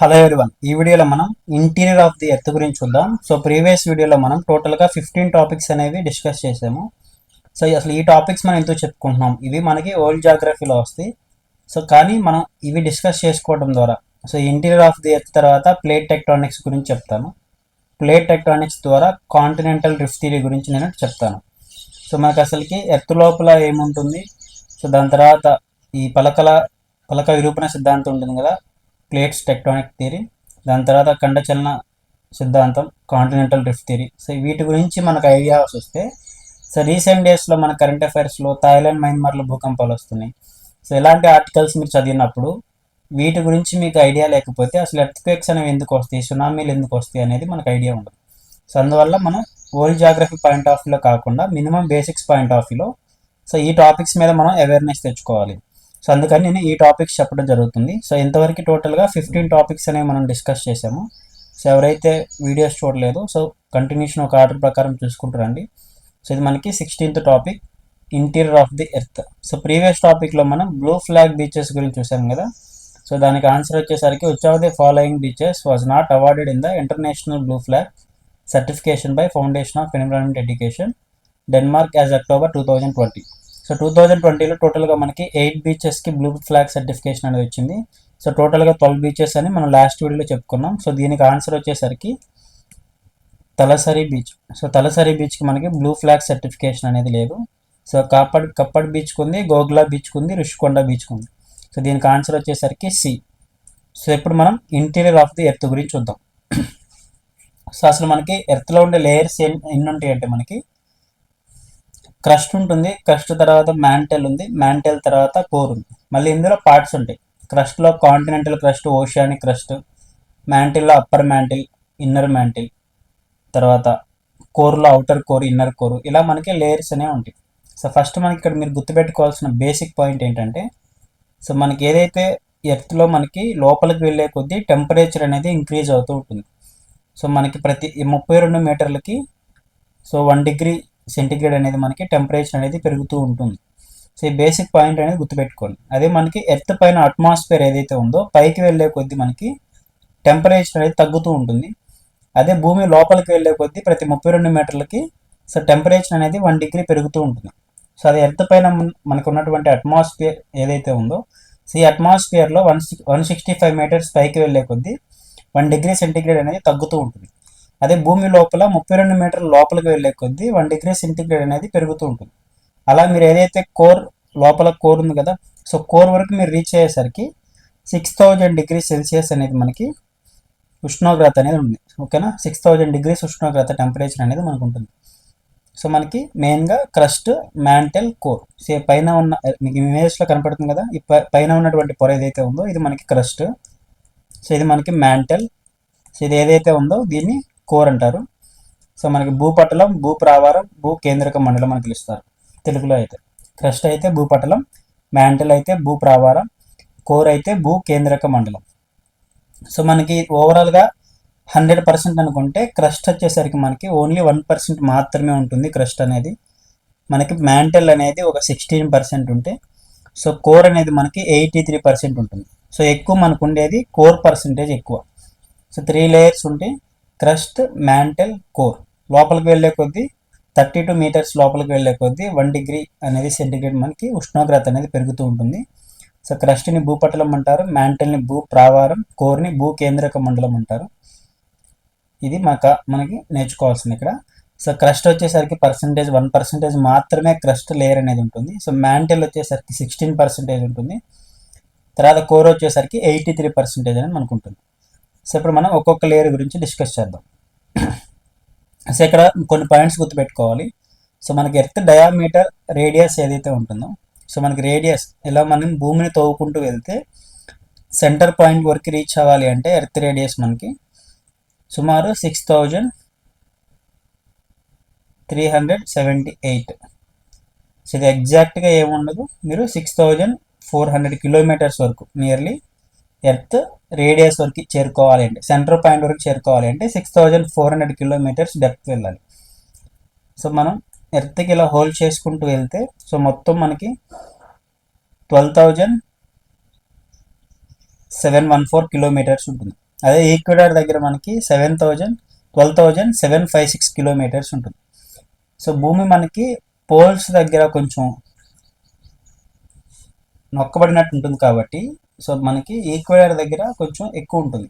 Hello everyone ఈ వీడియోలో మనం ఇంటీరియర్ ఆఫ్ ది ఎర్త్ గురించి చూద్దాం. సో ప్రీవియస్ వీడియోలో మనం టోటల్గా ఫిఫ్టీన్ టాపిక్స్ అనేవి డిస్కస్ చేసాము. సో అసలు ఈ టాపిక్స్ మనం ఎంతో చెప్పుకుంటున్నాం? ఇవి మనకి ఓల్డ్ జాగ్రఫీలో వస్తాయి. సో కానీ మనం ఇవి డిస్కస్ చేసుకోవడం ద్వారా so interior of the earth తర్వాత ప్లేట్ టెక్టానిక్స్ గురించి చెప్తాను. ప్లేట్ టెక్టానిక్స్ ద్వారా కాంటినెంటల్ రిఫ్ట్ థియరీ గురించి నేను చెప్తాను. సో మనకు అసలుకి ఎర్త్ లోపల ఏముంటుంది? సో దాని తర్వాత ఈ పలకల పలక విరూపణ సిద్ధాంతం ఉంటుంది కదా? ప్లేట్స్ టెక్టానిక్ థియరీ దాని తర్వాత ఖండచలన సిద్ధాంతం కాంటినెంటల్ రిఫ్ట్ థియరీ. సో వీటి గురించి మనకు ఐడియాస్ వస్తే సో రీసెంట్ డేస్లో మన కరెంట్ అఫైర్స్లో థాయిలాండ్ మయన్మార్లో భూకంపాలు వస్తున్నాయి. సో ఇలాంటి ఆర్టికల్స్ మీరు చదివినప్పుడు వీటి గురించి మీకు ఐడియా లేకపోతే అసలు ఎర్త్క్వేక్స్ అనేవి ఎందుకు వస్తాయి సునామీలు ఎందుకు వస్తాయి అనేది మనకు ఐడియా ఉండదు. సో అందువల్ల మనం ఓల్డ్ జాగ్రఫీ పాయింట్ ఆఫ్ వ్యూలో కాకుండా మినిమం బేసిక్స్ పాయింట్ ఆఫ్ వ్యూలో సో ఈ టాపిక్స్ మీద మనం అవేర్నెస్ తెచ్చుకోవాలి. సో అందుకని నేను ఈ టాపిక్స్ చెప్పడం జరుగుతుంది. సో ఇంతవరకు టోటల్గా ఫిఫ్టీన్ టాపిక్స్ అనేవి మనం డిస్కస్ చేసాము సో ఎవరైతే వీడియోస్ చూడలేదు సో కంటిన్యూషన్ ఒక ఆర్డర్ ప్రకారం చూసుకుంటారండి సో ఇది మనకి sixteenth topic interior of the earth so previous టాపిక్లో మనం బ్లూ ఫ్లాగ్ బీచెస్ గురించి చూసాం కదా. సో దానికి ఆన్సర్ వచ్చేసరికి which of the following beaches was not awarded in the international blue flag certification by foundation of environment education Denmark as October two thousand twenty so two thousand ట్వంటీలో టోటల్గా మనకి eight బీచెస్కి blue flag certification అనేది వచ్చింది. So టోటల్గా twelve beaches అని మనం last వీడియోలో చెప్పుకున్నాం. సో దీనికి ఆన్సర్ వచ్చేసరికి తలసరి బీచ్ సో తలసరి బీచ్కి మనకి బ్లూ ఫ్లాగ్ సర్టిఫికేషన్ అనేది లేదు. సో కాపడ్ కప్పడ్ బీచ్కి ఉంది గోగ్లా బీచ్కి ఉంది రుషికొండ బీచ్కి ఉంది సో దీనికి ఆన్సర్ వచ్చేసరికి సి సో ఇప్పుడు మనం ఇంటీరియర్ ఆఫ్ ది ఎర్త్ గురించి చూద్దాం. సో అసలు మనకి ఎర్త్లో ఉండే లేయర్స్ ఎన్ని ఉంటాయి అంటే మనకి క్రస్ట్ ఉంటుంది క్రస్ట్ తర్వాత మ్యాంటెల్ ఉంది మ్యాంటెల్ తర్వాత కోర్ ఉంది. మళ్ళీ ఇందులో పార్ట్స్ ఉంటాయి. క్రస్ట్లో కాంటినెంటల్ క్రస్ట్ ఓషియానిక్ క్రస్ట్ మ్యాంటిల్లో అప్పర్ మ్యాంటిల్ ఇన్నర్ మ్యాంటిల్ తర్వాత కోర్లో అవుటర్ కోర్ ఇన్నర్ కోర్ ఇలా మనకి లేయర్స్ అనేవి ఉంటాయి. సో ఫస్ట్ మనకి ఇక్కడ మీరు గుర్తుపెట్టుకోవాల్సిన బేసిక్ పాయింట్ ఏంటంటే సో మనకి ఏదైతే ఎర్త్లో మనకి లోపలికి వెళ్ళే కొద్దీ టెంపరేచర్ అనేది ఇంక్రీజ్ అవుతూ ఉంటుంది. సో మనకి ప్రతి ముప్పై రెండు మీటర్లకి సో వన్ డిగ్రీ సెంటిగ్రేడ్ అనేది మనకి టెంపరేచర్ అనేది పెరుగుతూ ఉంటుంది. సో ఈ బేసిక్ పాయింట్ అనేది గుర్తుపెట్టుకోండి. అదే మనకి ఎర్త్ పైన అట్మాస్ఫియర్ ఏదైతే ఉందో పైకి వెళ్ళే కొద్దీ మనకి టెంపరేచర్ అనేది తగ్గుతూ ఉంటుంది. అదే భూమి లోపలికి వెళ్ళే కొద్దీ ప్రతి ముప్పై రెండు మీటర్లకి సో టెంపరేచర్ అనేది వన్ డిగ్రీ పెరుగుతూ ఉంటుంది. సో అది ఎర్త్ పైన మనకు ఉన్నటువంటి అట్మాస్ఫియర్ ఏదైతే ఉందో సో ఈ అట్మాస్ఫియర్లో one one sixty five metres పైకి వెళ్ళే కొద్దీ వన్ డిగ్రీ సెంటిగ్రేడ్ అనేది తగ్గుతూ ఉంటుంది. అదే భూమి లోపల ముప్పై రెండు మీటర్ల లోపలికి వెళ్ళే కొద్దీ వన్ డిగ్రీ సెంటిగ్రేడ్ అనేది పెరుగుతూ ఉంటుంది. అలా మీరు ఏదైతే కోర్ లోపల కోర్ ఉంది కదా సో కోర్ వరకు మీరు రీచ్ అయ్యేసరికి సిక్స్ థౌజండ్ డిగ్రీ సెల్సియస్ అనేది మనకి ఉష్ణోగ్రత అనేది ఉంది. ఓకేనా? సిక్స్ థౌజండ్ డిగ్రీస్ ఉష్ణోగ్రత టెంపరేచర్ అనేది మనకు ఉంటుంది. సో మనకి మెయిన్గా క్రస్ట్ మ్యాంటెల్ కోర్ సే పైన ఉన్న మీకు ఇమేజ్లో కనపడుతుంది కదా ఈ పైన ఉన్నటువంటి పొర ఏదైతే ఉందో ఇది మనకి క్రస్ట్ సో ఇది మనకి మ్యాంటెల్ సో ఇది ఏదైతే ఉందో దీన్ని కోర్ అంటారు. సో మనకి భూపటలం భూప్రావారం భూ కేంద్రక మండలం అని పిలుస్తారు. తెలుగులో అయితే. క్రస్ట్ అయితే భూపటలం మ్యాంటల్ అయితే భూప్రావారం కోర్ అయితే భూ కేంద్రక మండలం. సో మనకి ఓవరాల్గా హండ్రెడ్ పర్సెంట్ అనుకుంటే క్రస్ట్ వచ్చేసరికి మనకి ఓన్లీ వన్ పర్సెంట్ మాత్రమే ఉంటుంది క్రస్ట్ అనేది. మనకి మ్యాంటల్ అనేది ఒక సిక్స్టీన్ పర్సెంట్ ఉంటే సో కోర్ అనేది మనకి ఎయిటీ త్రీ పర్సెంట్ ఉంటుంది. సో ఎక్కువ మనకు ఉండేది కోర్ పర్సెంటేజ్ ఎక్కువ. సో త్రీ లేయర్స్ ఉంటే క్రస్ట్ మ్యాంటల్ కోర్. లోపలికి వెళ్ళే కొద్దీ థర్టీ టూ మీటర్స్ లోపలికి వెళ్ళే కొద్దీ వన్ డిగ్రీ అనేది సెంటిగ్రేడ్ మనకి ఉష్ణోగ్రత అనేది పెరుగుతూ ఉంటుంది. సో క్రస్ట్ని భూపటలం అంటారు మ్యాంటల్ని భూ ప్రావారం కోర్ని భూ కేంద్రక మండలం అంటారు. ఇది మాకు మనకి నేర్చుకోవాల్సింది ఇక్కడ. సో క్రస్ట్ వచ్చేసరికి పర్సంటేజ్ వన్ పర్సంటేజ్ మాత్రమే క్రస్ట్ లేయర్ అనేది ఉంటుంది. సో మ్యాంటల్ వచ్చేసరికి సిక్స్టీన్ పర్సెంటేజ్ ఉంటుంది. తర్వాత కోర్ వచ్చేసరికి ఎయిటీ త్రీ పర్సెంటేజ్ అనేది మనకు ఉంటుంది సో ఇప్పుడు మనం ఒక్కొక్క లేయర్ గురించి డిస్కస్ చేద్దాం. సో ఇక్కడ కొన్ని పాయింట్స్ గుర్తుపెట్టుకోవాలి. సో మనకి ఎర్త్ డయామీటర్ రేడియస్ ఏదైతే ఉంటుందో సో మనకి రేడియస్ ఇలా మనం భూమిని తవ్వుకుంటూ వెళ్తే సెంటర్ పాయింట్ వరకు రీచ్ అవ్వాలి అంటే ఎర్త్ రేడియస్ మనకి సుమారు six thousand three hundred seventy eight so ఇది ఎగ్జాక్ట్గా ఏముండదు? మీరు six thousand four hundred kilometres వరకు నియర్లీ ఎర్త్ రేడియస్ వరకు చేరుకోవాలి అంటే సెంటర్ పాయింట్ వరకు చేరుకోవాలి అంటే six thousand four hundred kilometres depth వెళ్ళాలి. సో మనం ఎర్త్కి ఇలా హోల్డ్ చేసుకుంటూ వెళ్తే సో మొత్తం మనకి twelve thousand seven one four kilometres ఉంటుంది. అదే ఈక్వెడార్ దగ్గర మనకి seven thousand twelve thousand seven five six kilometres ఉంటుంది. సో భూమి మనకి పోల్స్ దగ్గర కొంచెం నొక్కబడినట్టు ఉంటుంది కాబట్టి సో మనకి ఈక్వెడార్ దగ్గర కొంచెం ఎక్కువ ఉంటుంది.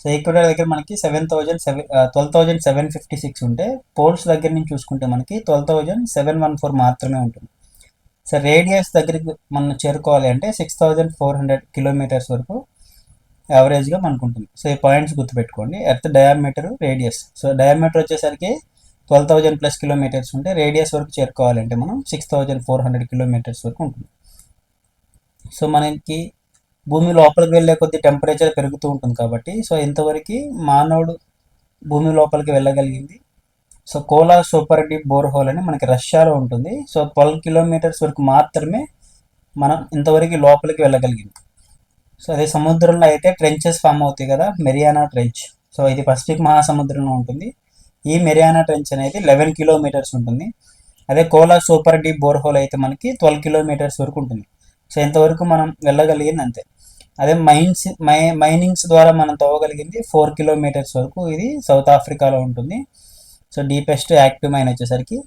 సో ఈక్వెడార్ దగ్గర మనకి seven thousand seven twelve thousand seven fifty six ఉంటే పోల్స్ దగ్గర నుంచి చూసుకుంటే మనకి twelve thousand seven one four మాత్రమే ఉంటుంది. సో రేడియస్ దగ్గరికి మనం చేరుకోవాలి అంటే six thousand four hundred kilometres వరకు యావరేజ్గా మనకు ఉంటుంది. సో ఈ పాయింట్స్ గుర్తుపెట్టుకోండి. Earth diameter radius so diameter వచ్చేసరికి ట్వెల్వ్ థౌజండ్ ప్లస్ కిలోమీటర్స్ ఉంటే రేడియస్ వరకు చేరుకోవాలంటే మనం six thousand four hundred kilometres వరకు ఉంటుంది. సో మనకి భూమి లోపలికి వెళ్ళే కొద్ది టెంపరేచర్ పెరుగుతూ ఉంటుంది కాబట్టి సో ఇంతవరకు మానవుడు భూమి లోపలికి వెళ్ళగలిగింది. So Kola super deep bore hole అని మనకి రష్యాలో ఉంటుంది. సో ట్వెల్వ్ కిలోమీటర్స్ వరకు మాత్రమే మనం ఇంతవరకు లోపలికి వెళ్ళగలిగింది. సో అదే సముద్రంలో అయితే ట్రెంచెస్ ఫామ్ అవుతాయి కదా మెరియానా ట్రెంచ్ సో ఇది పసిఫిక్ మహాసముద్రంలో ఉంటుంది. ఈ మెరియానా ట్రెంచ్ అనేది లెవెన్ కిలోమీటర్స్ ఉంటుంది. అదే Kola super deep bore hole అయితే మనకి ట్వెల్వ్ కిలోమీటర్స్ వరకు ఉంటుంది. సో ఇంతవరకు మనం వెళ్ళగలిగింది అంతే. అదే మైన్స్ మై మైనింగ్స్ ద్వారా మనం తవ్వగలిగింది ఫోర్ కిలోమీటర్స్ వరకు ఇది సౌత్ ఆఫ్రికాలో ఉంటుంది. సో డీపెస్ట్ యాక్టివ్ మైన్ వచ్చేసరికి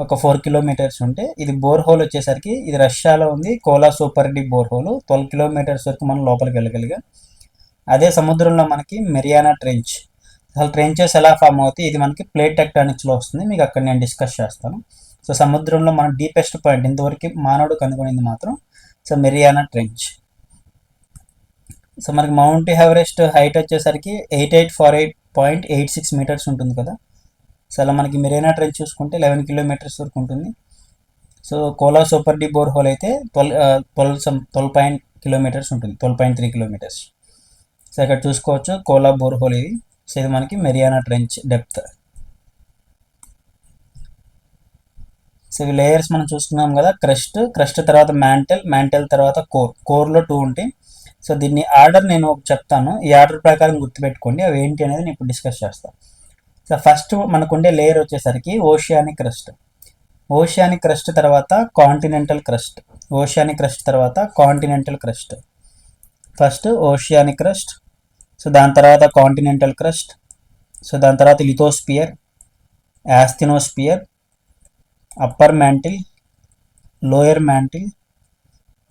ఒక ఫోర్ కిలోమీటర్స్ ఉంటే ఇది బోర్ హోల్ వచ్చేసరికి ఇది రష్యాలో ఉంది. Kola super deep bore hole. Twelve kilometres వరకు మనం లోపలికి వెళ్ళగలిగా. అదే సముద్రంలో మనకి మెరియానా ట్రెంచ్. అసలు ట్రెంచెస్ ఎలా ఫామ్ అవుతాయి? ఇది మనకి ప్లేట్ టెక్టానిక్స్లో వస్తుంది. మీకు అక్కడ నేను డిస్కస్ చేస్తాను. సో సముద్రంలో మన డీపెస్ట్ పాయింట్ ఇంతవరకు మానవుడు కనుగొనింది మాత్రం సో మెరియానా ట్రెంచ్. సో మనకి మౌంట్ ఎవరెస్ట్ హైట్ వచ్చేసరికి eight eight four eight point eight six metres ఉంటుంది కదా. సో అలా మనకి మెరీనా ట్రైల్ చూసుకుంటే లెవెన్ కిలోమీటర్స్ వరకు ఉంటుంది. So Kola super deep bore hole అయితే twelve twelve some twelve point kilometres ఉంటుంది. Twelve point three kilometres. So ఇక్కడ చూసుకోవచ్చు కోలా బోర్ హోల్ ఇది. సో ఇది మనకి మెరియానా ట్రెంచ్ డెప్త్. సో ఇవి లేయర్స్ మనం చూసుకున్నాం కదా క్రస్ట్ క్రస్ట్ తర్వాత మ్యాంటల్ మ్యాంటల్ తర్వాత కోర్. కోర్లో టూ ఉంటాయి. సో దీన్ని ఆర్డర్ నేను చెప్తాను. ఈ ఆర్డర్ ప్రకారం గుర్తుపెట్టుకోండి. అవి ఏంటి అనేది నేను ఇప్పుడు డిస్కస్ చేస్తాను సో ఫస్ట్ మనకుండే లేయర్ వచ్చేసరికి ఓషియానిక్ క్రస్ట్. ఓషియానిక్ క్రస్ట్ తర్వాత కాంటినెంటల్ క్రస్ట్. ఓషియానిక్ క్రస్ట్ తర్వాత continental crust. First oceanic crust. So దాని తర్వాత కాంటినెంటల్ క్రస్ట్. సో దాని తర్వాత lithosphere asthenosphere upper mantle lower mantle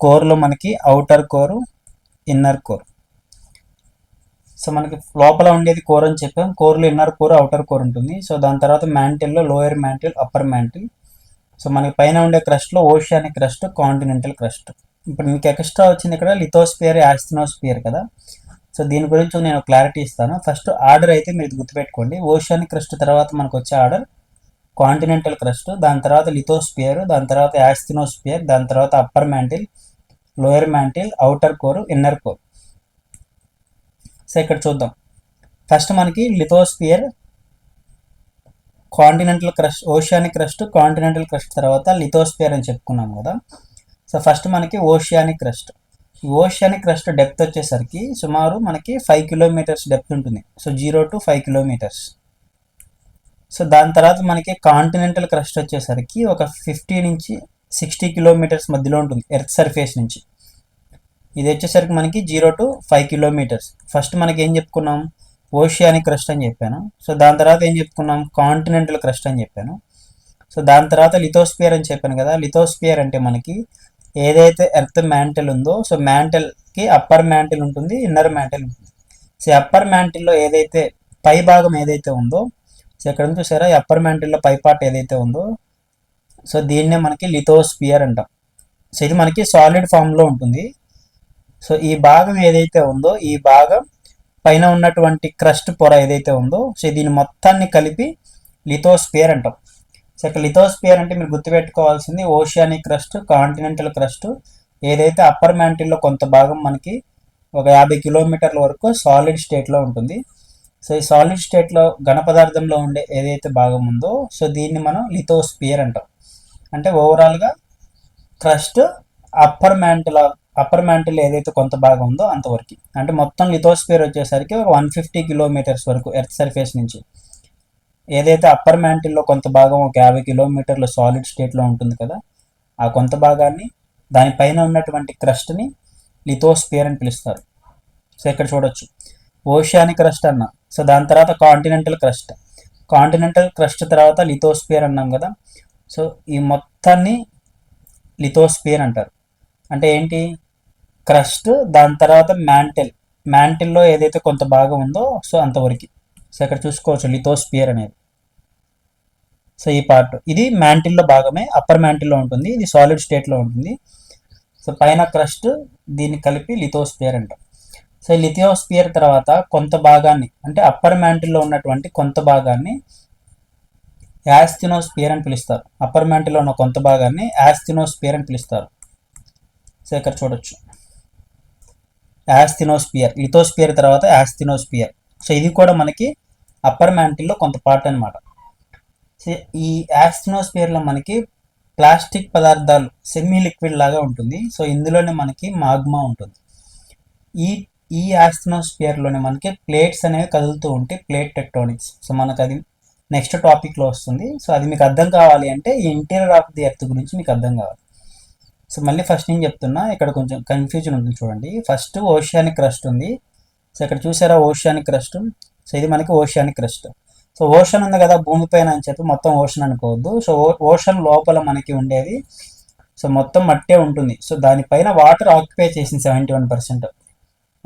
కోర్లో మనకి అవుటర్ కోరు ఇన్నర్ కోర్. సో మనకి లోపల ఉండేది కోర్ అని చెప్పాం. కోర్లో ఇన్నర్ కోర్ అవుటర్ కోర్ ఉంటుంది. సో దాని తర్వాత మ్యాంటిల్లో lower mantle upper mantle. So మనకి పైన ఉండే క్రస్ట్లో ఓషియానిక్ క్రస్ట్ కాంటినెంటల్ క్రస్ట్. ఇప్పుడు మీకు ఎక్స్ట్రా వచ్చింది ఇక్కడ లిథోస్పియర్ యాస్థినోస్పియర్ కదా. సో దీని గురించి నేను క్లారిటీ ఇస్తాను. ఫస్ట్ ఆర్డర్ అయితే మీరు గుర్తుపెట్టుకోండి. ఓషియానిక్ క్రస్ట్ తర్వాత మనకు వచ్చే ఆర్డర్ కాంటినెంటల్ క్రస్ట్ దాని తర్వాత లిథోస్పియర్ దాని తర్వాత యాస్థినోస్పియర్ దాని తర్వాత upper mantle lower mantle outer core inner core. So ఇక్కడ చూద్దాం. ఫస్ట్ మనకి lithosphere continental crust oceanic crust continental crust తర్వాత లిథోస్పియర్ అని చెప్పుకున్నాం కదా. సో ఫస్ట్ మనకి oceanic crust. Oceanic crust depth వచ్చేసరికి సుమారు మనకి ఫైవ్ కిలోమీటర్స్ డెప్త్ ఉంటుంది. So zero to five kilometres. So దాని తర్వాత మనకి కాంటినెంటల్ క్రస్ట్ వచ్చేసరికి ఒక ఫిఫ్టీ నుంచి సిక్స్టీ కిలోమీటర్స్ మధ్యలో ఉంటుంది ఎర్త్ సర్ఫేస్ నుంచి. ఇది వచ్చేసరికి మనకి zero to five kilometres. First మనకి ఏం చెప్పుకున్నాం? ఓషియానిక్ క్రస్ట్ అని చెప్పాను. సో దాని తర్వాత ఏం చెప్పుకున్నాం? కాంటినెంటల్ క్రస్ట్ అని చెప్పాను. సో దాని తర్వాత లిథోస్పియర్ అని చెప్పాను కదా లిథోస్పియర్ అంటే మనకి ఏదైతే ఎర్త్ మ్యాంటల్ ఉందో సో మ్యాంటల్కి అప్పర్ మ్యాంటల్ ఉంటుంది ఇన్నర్ మ్యాంటల్ ఉంటుంది. సో అప్పర్ మ్యాంటిల్లో ఏదైతే పై భాగం ఏదైతే ఉందో సో ఇక్కడ నుంచి చూసారా ఈ అప్పర్ మ్యాంటిల్లో పై పార్ట్ ఏదైతే ఉందో సో దీన్నే మనకి లిథోస్పియర్ అంటాం. సో ఇది మనకి సాలిడ్ ఫామ్లో ఉంటుంది. సో ఈ భాగం ఏదైతే ఉందో ఈ భాగం పైన ఉన్నటువంటి క్రస్ట్ పొర ఏదైతే ఉందో సో దీని మొత్తాన్ని కలిపి లిథోస్పియర్ అంటాం. సో ఇక్కడ లిథోస్పియర్ అంటే మీరు గుర్తుపెట్టుకోవాల్సింది ఓషియానిక్ క్రస్ట్ కాంటినెంటల్ క్రస్ట్ ఏదైతే అప్పర్ మ్యాంటిల్లో కొంత భాగం మనకి ఒక యాభై కిలోమీటర్ల వరకు సాలిడ్ స్టేట్లో ఉంటుంది. సో ఈ సాలిడ్ స్టేట్లో ఘన పదార్థంలో ఉండే ఏదైతే భాగం ఉందో సో దీన్ని మనం లిథోస్పియర్ అంటాం. అంటే ఓవరాల్గా crust upper mantle upper mantle ఏదైతే కొంత భాగం ఉందో అంతవరకు అంటే మొత్తం లిథోస్ఫియర్ వచ్చేసరికి ఒక వన్ ఫిఫ్టీ కిలోమీటర్స్ వరకు ఎర్త్ సర్ఫేస్ నుంచి. ఏదైతే అప్పర్ మ్యాంటిల్లో కొంత భాగం ఒక యాభై కిలోమీటర్ల సాలిడ్ స్టేట్లో ఉంటుంది కదా ఆ కొంత భాగాన్ని దానిపైన ఉన్నటువంటి క్రస్ట్ని లిథోస్పియర్ అని పిలుస్తారు. సో ఇక్కడ చూడొచ్చు. ఓషియానిక్ క్రస్ట్ అన్న. సో దాని తర్వాత కాంటినెంటల్ క్రస్ట్ కాంటినెంటల్ క్రస్ట్ తర్వాత లిథోస్పియర్ అన్నాం కదా సో ఈ మొత్తాన్ని లిథోస్పియర్ అంటారు. అంటే ఏంటి? క్రస్ట్ దాని తర్వాత మ్యాంటిల్. మ్యాంటిల్లో ఏదైతే కొంత భాగం ఉందో సో అంతవరకు. సో ఇక్కడ చూసుకోవచ్చు లిథోస్పియర్ అనేది. సో ఈ పార్ట్ ఇది మ్యాంటిల్లో భాగమే అప్పర్ మ్యాంటిల్లో ఉంటుంది ఇది సాలిడ్ స్టేట్లో ఉంటుంది. సో పైన క్రస్ట్ దీన్ని కలిపి లిథోస్పియర్ అంటాం సో లిథియోస్పియర్ తర్వాత కొంత భాగాన్ని అంటే అప్పర్ మ్యాంటిల్లో ఉన్నటువంటి కొంత భాగాన్ని యాస్థినోస్పియర్ అని పిలుస్తారు. అప్పర్ మ్యాంటిల్లో ఉన్న కొంత భాగాన్ని యాస్థినోస్పియర్ అని పిలుస్తారు. సో ఇక్కడ చూడొచ్చు. యాస్థినోస్పియర్ లిథోస్పియర్ తర్వాత యాస్థినోస్పియర్ సో ఇది కూడా మనకి అప్పర్ మ్యాంటిల్లో కొంత పార్ట్ అనమాట సో ఈ యాస్థినోస్పియర్లో మనకి ప్లాస్టిక్ పదార్థాలు సెమీ లిక్విడ్ లాగా ఉంటుంది. సో ఇందులోనే మనకి మాగ్మా ఉంటుంది. ఈ ఈ యాస్థినోస్పియర్లోనే మనకి ప్లేట్స్ అనేవి కదులుతూ ఉంటాయి ప్లేట్ టెక్టోనిక్స్. సో మనకు అది నెక్స్ట్ టాపిక్లో వస్తుంది. సో అది మీకు అర్థం కావాలి అంటే ఇంటీరియర్ ఆఫ్ ది ఎర్త్ గురించి మీకు అర్థం కావాలి. సో మళ్ళీ ఫస్ట్ నేను చెప్తున్నా ఇక్కడ కొంచెం కన్ఫ్యూజన్ ఉంటుంది చూడండి. ఫస్ట్ ఓషియానిక్ క్రస్ట్ ఉంది. సో ఇక్కడ చూసారా ఓషియానిక్ క్రస్ట్ సో ఇది మనకి ఓషియానిక్ క్రస్ట్ సో ఓషన్ ఉంది కదా భూమిపైన అని చెప్పి మొత్తం ఓషన్ అనుకోవద్దు. సో ఓషన్ లోపల మనకి ఉండేది. సో మొత్తం మట్టే ఉంటుంది. సో దానిపైన వాటర్ ఆక్యుపై చేసింది సెవెంటీ వన్ పర్సెంట్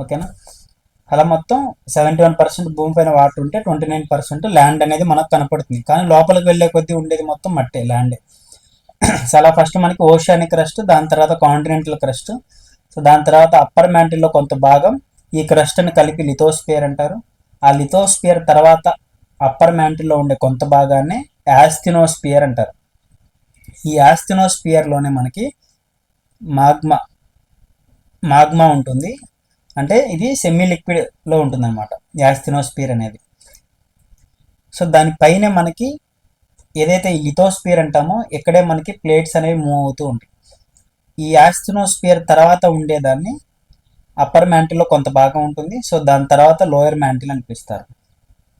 ఓకేనా? అలా మొత్తం సెవెంటీ వన్ పర్సెంట్ భూమి పైన వాటర్ ఉంటే ట్వంటీ నైన్ పర్సెంట్ ల్యాండ్ అనేది మనకు కనపడుతుంది. కానీ లోపలికి వెళ్ళే కొద్దీ ఉండేది మొత్తం మట్టే ల్యాండ్ సో అలా ఫస్ట్ మనకి ఓషియానిక్ క్రస్ట్ దాని తర్వాత కాంటినెంటల్ క్రస్ట్ సో దాని తర్వాత అప్పర్ మ్యాంటిల్లో కొంత భాగం ఈ క్రస్ట్ని కలిపి లిథోస్పియర్ అంటారు. ఆ లిథోస్పియర్ తర్వాత అప్పర్ మ్యాంటిల్లో ఉండే కొంత భాగాన్ని యాస్థినోస్పియర్ అంటారు. ఈ యాస్థినోస్పియర్లోనే మనకి మాగ్మా మాగ్మా ఉంటుంది. అంటే ఇది సెమీ లిక్విడ్లో ఉంటుంది అనమాట యాస్థినోస్పియర్ అనేది. సో దానిపైన మనకి ఏదైతే లిథోస్పియర్ అంటామో ఇక్కడే మనకి ప్లేట్స్ అనేవి మూవ్ అవుతూ ఉంటాయి. ఈ యాస్థినోస్పియర్ తర్వాత ఉండేదాన్ని అప్పర్ మ్యాంటిల్లో కొంత భాగం ఉంటుంది. సో దాని తర్వాత లోయర్ మ్యాంటిల్ అని పిలుస్తారు.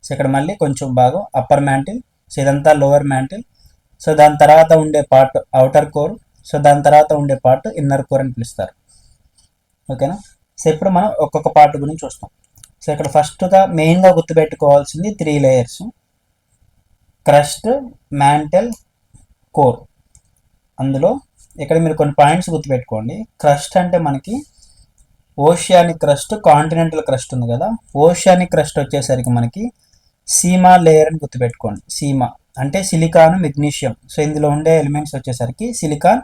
సో ఇక్కడ మళ్ళీ కొంచెం భాగం అప్పర్ మ్యాంటిల్. సో ఇదంతా లోయర్ మ్యాంటిల్. సో దాని తర్వాత ఉండే పార్ట్ అవుటర్ కోర్. సో దాని తర్వాత ఉండే పార్ట్ ఇన్నర్ కోర్ అని పిలుస్తారు. ఓకేనా? సో ఇప్పుడు మనం ఒక్కొక్క పార్ట్ గురించి చూస్తాం. సో ఇక్కడ ఫస్ట్గా మెయిన్గా గుర్తుపెట్టుకోవాల్సింది three layers crust mantle core అందులో ఇక్కడ మీరు కొన్ని పాయింట్స్ గుర్తుపెట్టుకోండి. క్రస్ట్ అంటే మనకి ఓషియానిక్ క్రస్ట్ కాంటినెంటల్ క్రస్ట్ ఉంది కదా. ఓషియానిక్ క్రస్ట్ వచ్చేసరికి మనకి సీమా లేయర్ అని గుర్తుపెట్టుకోండి. సీమా అంటే సిలికాన్ మెగ్నీషియం సో ఇందులో ఉండే ఎలిమెంట్స్ వచ్చేసరికి సిలికాన్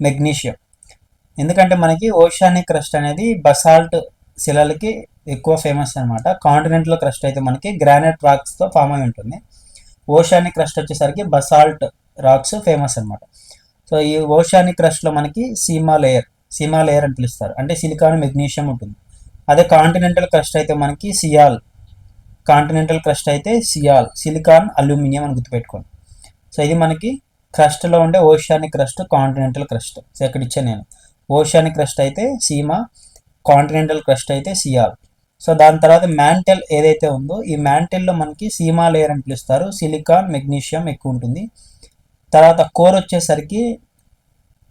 మెగ్నీషియం ఎందుకంటే మనకి ఓషియానిక్ క్రస్ట్ అనేది బసాల్ట్ శిలలకి ఎక్కువ ఫేమస్ అనమాట కాంటినెంటల్ క్రస్ట్ అయితే మనకి గ్రానైట్ రాక్స్తో ఫామ్ అయి ఉంటుంది. ఓషియానిక్ క్రస్ట్ వచ్చేసరికి బసాల్ట్ రాక్స్ ఫేమస్ అనమాట సో ఈ ఓషియానిక్ క్రస్ట్లో మనకి సీమా లేయర్ సీమా లేయర్ అని పిలుస్తారు. అంటే సిలికాన్ మెగ్నీషియం ఉంటుంది. అదే కాంటినెంటల్ క్రస్ట్ అయితే మనకి సియాల్ కాంటినెంటల్ క్రస్ట్ అయితే సియాల్ సిలికాన్ అల్యూమినియం అని గుర్తుపెట్టుకోండి. సో ఇది మనకి క్రస్ట్లో ఉండే oceanic crust continental crust. So ఇక్కడ ఇచ్చాను నేను. ఓషియానిక్ క్రస్ట్ అయితే సీమా కాంటినెంటల్ క్రస్ట్ అయితే సియాల్. సో దాని తర్వాత మ్యాంటెల్ ఏదైతే ఉందో ఈ మ్యాంటెల్లో మనకి సీమా లేయర్ అని పిలుస్తారు. సిలికాన్ మెగ్నీషియం ఎక్కువ ఉంటుంది. తర్వాత కోర్ వచ్చేసరికి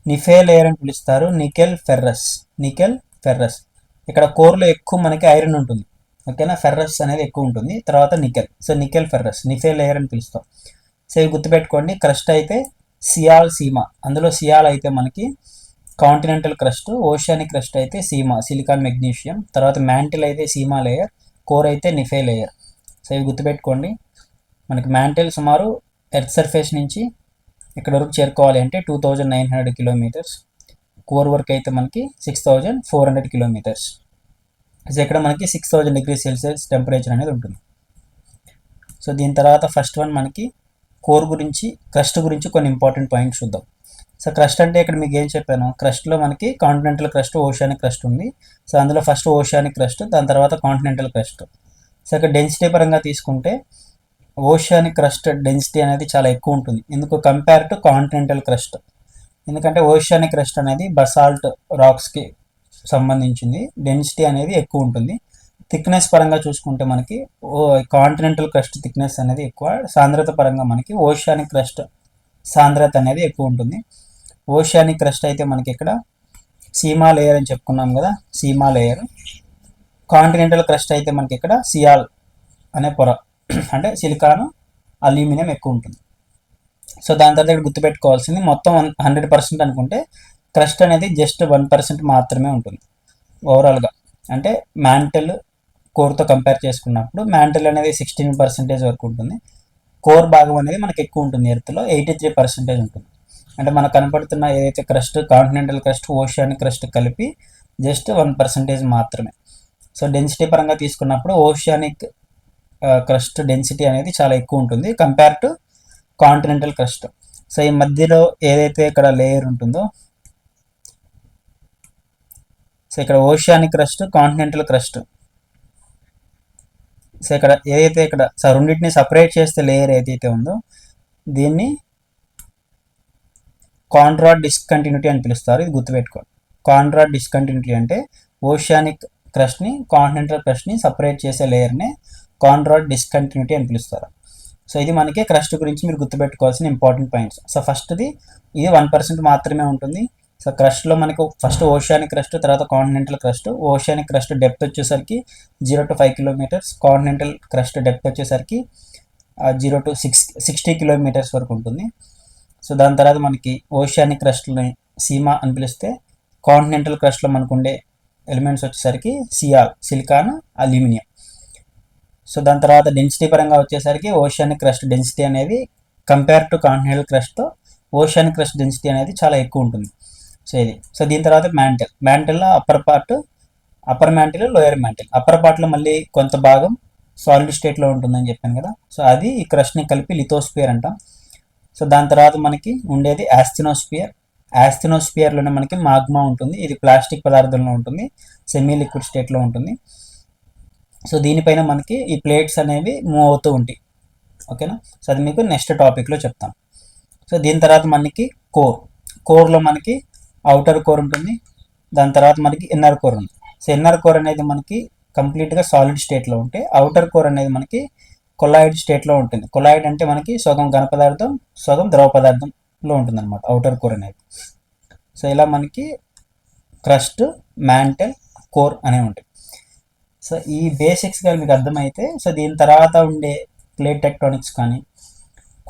నిఫే లేయర్ అని పిలుస్తారు. Nickel ferrous nickel ferrous. ఇక్కడ కోర్లో ఎక్కువ మనకి ఐరన్ ఉంటుంది. ఓకేనా? ఫెర్రస్ అనేది ఎక్కువ ఉంటుంది. తర్వాత nickel. So nickel ferrous NiFe layer అని పిలుస్తాం. సో ఇవి గుర్తుపెట్టుకోండి. క్రస్ట్ అయితే సియాల్ సీమా. అందులో సియాల్ అయితే మనకి కాంటినెంటల్ క్రస్ట్ ఓషియానిక్ క్రస్ట్ అయితే సీమా సిలికాన్ మెగ్నీషియం తర్వాత మ్యాంటిల్ అయితే సీమా లేయర్ కోర్ అయితే నిఫే లేయర్. సో ఇవి గుర్తుపెట్టుకోండి. మనకి మ్యాంటిల్ సుమారు ఎర్త్ సర్ఫేస్ నుంచి ఇక్కడ వరకు చేరుకోవాలి అంటే two thousand nine hundred kilometres. Core వరకు అయితే మనకి six thousand four hundred kilometres. So ఇక్కడ మనకి six thousand degree Celsius temperature అనేది ఉంటుంది. సో దీని తర్వాత ఫస్ట్ వన్ మనకి కోర్ గురించి క్రస్ట్ గురించి కొన్ని ఇంపార్టెంట్ పాయింట్స్ చూద్దాం. సో క్రస్ట్ అంటే ఇక్కడ మీకు ఏం చెప్పాను? క్రస్ట్లో మనకి కాంటినెంటల్ క్రస్ట్ ఓషియానిక్ క్రస్ట్ ఉంది. సో అందులో ఫస్ట్ ఓషియానిక్ క్రస్ట్ దాని తర్వాత కాంటినెంటల్ క్రస్ట్. సో ఇక్కడ డెన్సిటీ పరంగా తీసుకుంటే ఓషియానిక్ క్రస్ట్ డెన్సిటీ అనేది చాలా ఎక్కువ ఉంటుంది. ఎందుకు? Compare to continental crust. ఎందుకంటే ఓషియానిక్ క్రస్ట్ అనేది బసాల్ట్ రాక్స్కి సంబంధించింది. డెన్సిటీ అనేది ఎక్కువ ఉంటుంది. థిక్నెస్ పరంగా చూసుకుంటే మనకి ఓ కాంటినెంటల్ క్రస్ట్ థిక్నెస్ అనేది ఎక్కువ. సాంద్రత పరంగా మనకి ఓషియానిక్ క్రస్ట్ సాంద్రత అనేది ఎక్కువ ఉంటుంది. ఓషియానిక్ క్రస్ట్ అయితే మనకి ఇక్కడ సీమా లేయర్ అని చెప్పుకున్నాం కదా సీమా లేయర్. కాంటినెంటల్ క్రస్ట్ అయితే మనకి ఇక్కడ సియాల్ అనే పొర అంటే సిలికాను అల్యూమినియం ఎక్కువ ఉంటుంది. సో దాని తర్వాత ఇక్కడ గుర్తుపెట్టుకోవాల్సింది మొత్తం హండ్రెడ్ పర్సెంట్ అనుకుంటే క్రస్ట్ అనేది జస్ట్ వన్ పర్సెంట్ మాత్రమే ఉంటుంది ఓవరాల్గా అంటే మ్యాంటల్ కోర్తో కంపేర్ చేసుకున్నప్పుడు మ్యాంటల్ అనేది సిక్స్టీన్ పర్సెంటేజ్ వరకు ఉంటుంది. కోర్ భాగం అనేది మనకి ఎక్కువ ఉంటుంది ఎర్త్లో ఎయిటీ త్రీ పర్సెంటేజ్ ఉంటుంది. అంటే మనకు కనపడుతున్న ఏదైతే crust continental crust oceanic crust కలిపి జస్ట్ వన్ పర్సెంటేజ్ మాత్రమే. సో డెన్సిటీ పరంగా తీసుకున్నప్పుడు ఓషియానిక్ క్రస్ట్ డెన్సిటీ అనేది చాలా ఎక్కువ ఉంటుంది compare to continental crust so ఈ మధ్యలో ఏదైతే ఇక్కడ లేయర్ ఉంటుందో సో ఇక్కడ oceanic crust continental crust so ఇక్కడ ఏదైతే ఇక్కడ సో రెండింటిని సపరేట్ చేస్తే లేయర్ ఏదైతే ఉందో దీన్ని కాంట్రాడ్ డిస్కంటిన్యూటీ అని పిలుస్తారు. ఇది గుర్తుపెట్టుకోండి. కాంట్రాడ్ డిస్కంటిన్యూటీ అంటే ఓషియానిక్ క్రస్ట్ని కాంటినెంటల్ క్రస్ట్ని సపరేట్ చేసే లేయర్ని కాంట్రాడ్ డిస్కంటిన్యూటీ అని పిలుస్తారు. సో ఇది మనకి క్రస్ట్ గురించి మీరు గుర్తుపెట్టుకోవాల్సిన ఇంపార్టెంట్ పాయింట్స్. సో ఫస్ట్ది ఇది వన్ పర్సెంట్ మాత్రమే ఉంటుంది. సో క్రస్ట్లో మనకు ఫస్ట్ ఓషియానిక్ క్రస్ట్ తర్వాత continental crust. Oceanic crust depth వచ్చేసరికి zero to five kilometres. Continental crust depth వచ్చేసరికి zero to six sixty kilometres వరకు ఉంటుంది. సో దాని తర్వాత మనకి ఓషియానిక్ క్రస్ట్ని సీమా అని పిలిస్తే కాంటినెంటల్ క్రస్ట్లో మనకు ఉండే ఎలిమెంట్స్ వచ్చేసరికి సియాల్ సిలికాన్ అల్యూమినియం. సో దాని తర్వాత డెన్సిటీ పరంగా వచ్చేసరికి ఓషియానిక్ క్రస్ట్ డెన్సిటీ అనేది కంపేర్ టు కాంటినెంటల్ క్రస్ట్తో ఓషియానిక్ క్రస్ట్ డెన్సిటీ అనేది చాలా ఎక్కువ ఉంటుంది. సో ఇది. సో దీని తర్వాత mantle. మ్యాంటల్లో upper part upper mantle lower mantle. Upper పార్ట్లో మళ్ళీ కొంత భాగం సాలిడ్ స్టేట్లో ఉంటుందని చెప్పాను కదా. సో అది ఈ క్రష్ని కలిపి లిథోస్పియర్ అంటాం. సో దాని తర్వాత మనకి ఉండేది యాస్థినోస్పియర్ యాస్థినోస్పియర్లోనే మనకి మాగ్మా ఉంటుంది. ఇది ప్లాస్టిక్ పదార్థంలో ఉంటుంది. సెమీ లిక్విడ్ స్టేట్లో ఉంటుంది. సో దీనిపైన మనకి ఈ ప్లేట్స్ అనేవి మూవ్ అవుతూ ఉంటాయి. ఓకేనా? సో అది మీకు నెక్స్ట్ టాపిక్లో చెప్తాను. సో దీని తర్వాత మనకి కోర్. కోర్లో మనకి అవుటర్ కోర్ ఉంటుంది. దాని తర్వాత మనకి ఇన్నర్ కోర్ ఉంది. సో ఇన్నర్ కోర్ అనేది మనకి కంప్లీట్గా సాలిడ్ స్టేట్లో ఉంటే అవుటర్ కోర్ అనేది మనకి కొలాయిడ్ స్టేట్లో ఉంటుంది. కొలాయిడ్ అంటే మనకి సగం ఘన పదార్థం సగం ద్రవ పదార్థంలో ఉంటుంది అనమాట అవుటర్ కోర్ అనేది. సో ఇలా మనకి క్రస్ట్ మ్యాంటల్ కోర్ అనేవి ఉంటాయి. సో ఈ బేసిక్స్ కానీ మీకు అర్థమైతే సో దీని తర్వాత ఉండే ప్లేట్ టెక్టానిక్స్ కానీ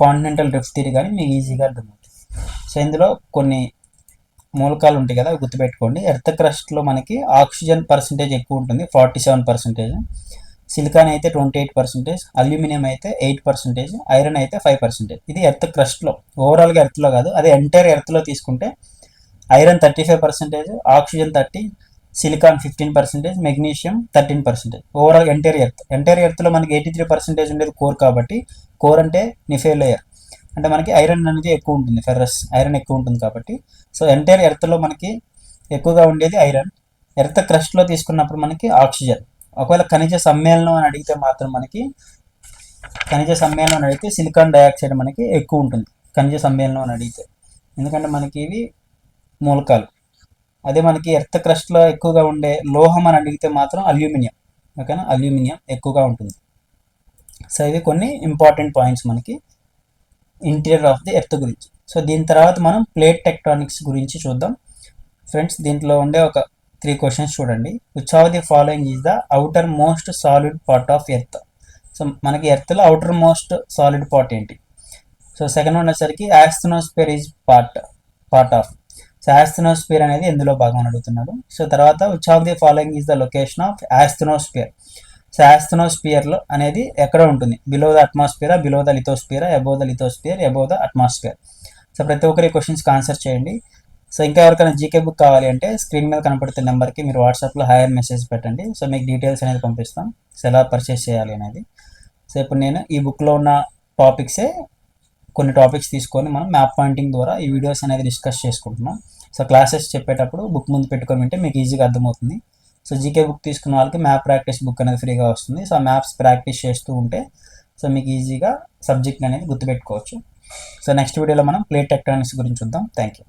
కాంటినెంటల్ రిఫ్ట్ థియరీ కానీ మీకు ఈజీగా అర్థమవుతుంది. సో ఇందులో కొన్ని మూలకాలు ఉంటాయి కదా అవి గుర్తుపెట్టుకోండి. ఎర్త్ క్రస్ట్లో మనకి ఆక్సిజన్ పర్సంటేజ్ ఎక్కువ ఉంటుంది ఫార్టీ సెవెన్ పర్సెంటేజ్. సిలికాన్ అయితే ట్వంటీ ఎయిట్ పర్సెంటేజ్ అల్యూమినియం అయితే ఎయిట్ పర్సెంటేజ్ ఐరన్ అయితే ఫైవ్ పర్సెంటేజ్. ఇది ఎర్త్ క్రస్ట్లో ఓవరాల్గా ఎర్త్లో కాదు అదే ఎంటైర్ ఎర్త్లో తీసుకుంటే iron thirty five percentage oxygen thirty silicon fifteen percentage magnesium thirteen percentage. Overall entire earth entire ఎర్త్లో మనకి ఎయిటీ త్రీ పర్సెంటేజ్ ఉండేది కోర్ కాబట్టి కోర్ అంటే నిఫే లేయర్. అంటే మనకి ఐరన్ అనేది ఎక్కువ ఉంటుంది ఫెర్రస్ ఐరన్ ఎక్కువ ఉంటుంది కాబట్టి. సో ఎంటైర్ ఎర్త్లో మనకి ఎక్కువగా ఉండేది ఐరన్. ఎర్త్ క్రస్ట్లో తీసుకున్నప్పుడు మనకి ఆక్సిజన్. ఒకవేళ ఖనిజ సమ్మేళనం అని అడిగితే మాత్రం మనకి ఖనిజ సమ్మేళనం అని అడిగితే సిలికాన్ డయాక్సైడ్ మనకి ఎక్కువ ఉంటుంది ఖనిజ సమ్మేళనం అని అడిగితే. ఎందుకంటే మనకి ఇవి మూలకాలు. అదే మనకి ఎర్త్ క్రస్ట్లో ఎక్కువగా ఉండే లోహం అని అడిగితే మాత్రం అల్యూమినియం ఓకేనా? అల్యూమినియం ఎక్కువగా ఉంటుంది. సో ఇవి కొన్ని ఇంపార్టెంట్ పాయింట్స్ మనకి ఇంటీరియర్ ఆఫ్ ది ఎర్త్ గురించి. సో దీని తర్వాత మనం ప్లేట్ టెక్టానిక్స్ గురించి చూద్దాం. ఫ్రెండ్స్ దీంట్లో ఉండే ఒక త్రీ క్వశ్చన్స్ చూడండి. Which of the following is the outermost solid part of earth so మనకి ఎర్త్లో అవుటర్ మోస్ట్ సాలిడ్ పార్ట్ ఏంటి? సో సెకండ్ వన్ వచ్చేసరికి asthenosphere is part part of so asthenosphere అనేది ఎందులో భాగం అని అడుగుతున్నాడు. సో తర్వాత which of the following is the location of asthenosphere so యాస్థనోస్పియర్లో అనేది ఎక్కడ ఉంటుంది? Below the atmosphere below the lithosphere above the lithosphere above the atmosphere so ప్రతి ఒక్కరి క్వశ్చన్స్కి ఆన్సర్ చేయండి. సో ఇంకా ఎవరికైనా జీకే బుక్ కావాలి అంటే స్క్రీన్ మీద కనపడుతున్న నెంబర్కి మీరు వాట్సాప్లో హైయర్ మెసేజ్ పెట్టండి. సో మీకు డీటెయిల్స్ అనేది పంపిస్తాం. సో ఎలా పర్చేస్ చేయాలి అనేది. సో ఇప్పుడు నేను ఈ బుక్లో ఉన్న టాపిక్సే కొన్ని టాపిక్స్ తీసుకొని మనం మ్యాప్ పాయింటింగ్ ద్వారా ఈ వీడియోస్ అనేది డిస్కస్ చేసుకుంటున్నాం. సో క్లాసెస్ చెప్పేటప్పుడు బుక్ ముందు పెట్టుకొని వింటే మీకు ఈజీగా అర్థమవుతుంది. సో జీకే బుక్ తీసుకున్న వాళ్ళకి మ్యాప్ ప్రాక్టీస్ బుక్ అనేది ఫ్రీగా వస్తుంది. సో ఆ మ్యాప్స్ ప్రాక్టీస్ చేస్తూ ఉంటే సో మీకు ఈజీగా సబ్జెక్ట్ అనేది గుర్తుపెట్టుకోవచ్చు. సో నెక్స్ట్ వీడియోలో మనం ప్లేట్ టెక్టానిక్స్ గురించి చూద్దాం. Thank you